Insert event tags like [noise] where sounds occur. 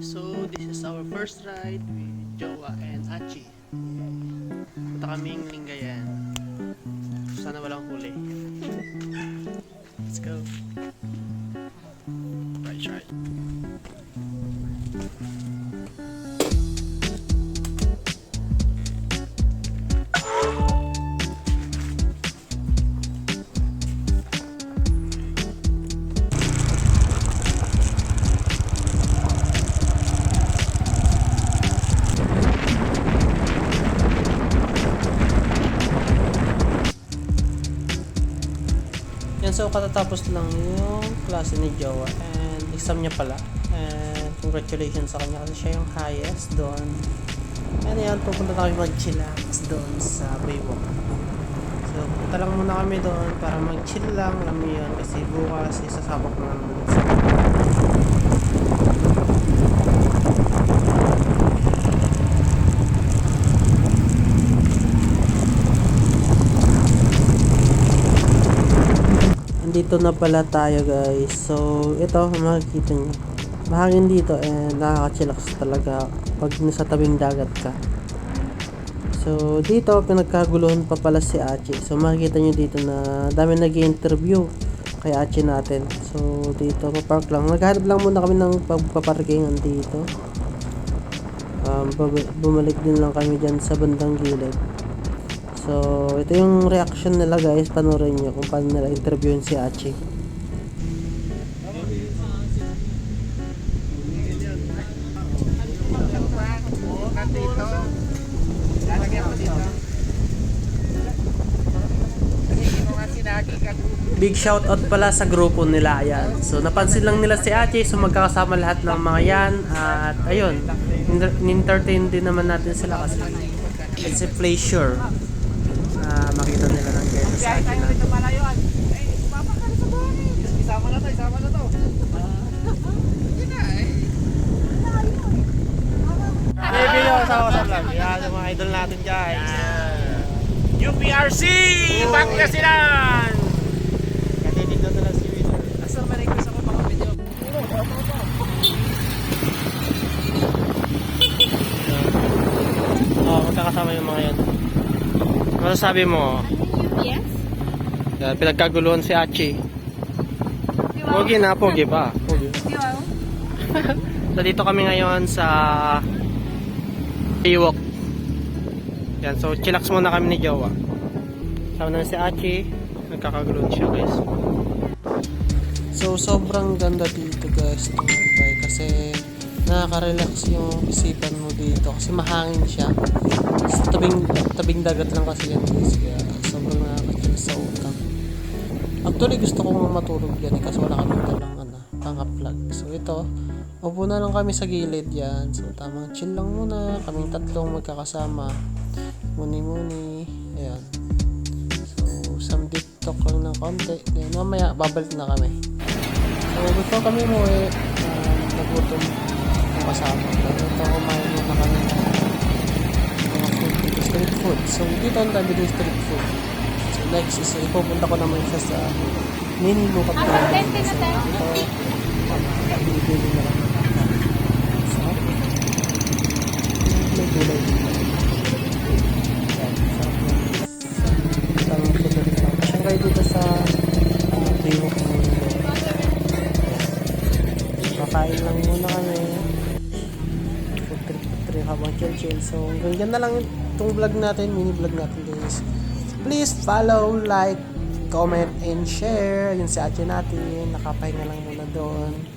So, this is our first ride with Jowa and Hachi. Punta kaming Lingayen. Sana walang huli. [laughs] Let's go. Right, right. Yan, so katatapos lang yung klase ni Jowa and exam niya pala. And congratulations sa kanya kasi siya yung highest doon. And yan, pupunta na kami mag-chillax doon sa Baywalk. So, punta lang muna kami doon para mag-chill lang, alam mo yun, kasi bukas isasabak na naman ulit sa Andito na pala tayo guys. So, ito, makikita nyo. Mahangin dito and nakaka-chillax talaga pag nasa tabing dagat ka. So, dito, pinagkaguluhan pa pala si Achi. So, makikita nyo dito na dami nag interview kay Achi natin. So, dito, papark lang. Naghanap lang muna kami ng pagpaparkingan dito. Um, bumalik din lang kami dyan sa bandang gilid. So, ito yung reaction nila guys. Panoorin nyo kung paano nila interviewin si Achi. Big shout out pala sa grupo nila yan. So napansin lang nila si Achi, so magkakasama lahat ng mga yan at ayun, in-entertain din naman natin sila kasi it's a pleasure ng ganyan sa atin natin. Isama na to, isama na to. Baby nyo, kasama sa vlog. Yan yung mga idol natin guys. UPRC! Pangasinan! Katitignan na lang si Winner. Asa may request ako mga video. Oo, magkakasama yung mga yan. Ano sabi mo? Yan, pinagkaguluhan si Achi. Pogi na, pogi pa. Pogi. Wow. [laughs] So dito kami ngayon sa Iwok. Yan, so chillax muna kami ni Jowa. Sama na si Achi. Nagkakagulon siya guys. So sobrang ganda dito guys ng Mumbai kasi nakaka-relax yung isipan mo dito kasi mahangin siya. Sa tabing, tabing dagat lang kasi yan guys kaya sobrang nakaka-chill sa utak. Actually gusto ko nga matulog yan eh, kasi wala kami dalang ano, pang-uplag. So ito, upo na lang kami sa gilid yan. So tamang chill lang muna, kaming tatlong magkakasama. Muni-muni, ayan. So some deep talk lang ng konti. Then mamaya babalik na kami. So before kami umuwi, um, nagutom yung kasama. So ito kumain muna kami ng mga food street food. So dito ang dami din street food. Next is ipupunta ko naman siya sa mini Ang authentic na tayo. ito, bibili na lang. So, may gulay dito. Lang. Sa uh, Baywalk ng mundo. Kakain lang muna kami. Food trip, food trip habang chill-chill. So, hanggang dyan na lang itong vlog natin, mini vlog natin guys. Please follow, like, comment, and share. Yun si ate natin. Nakapahinga lang muna doon.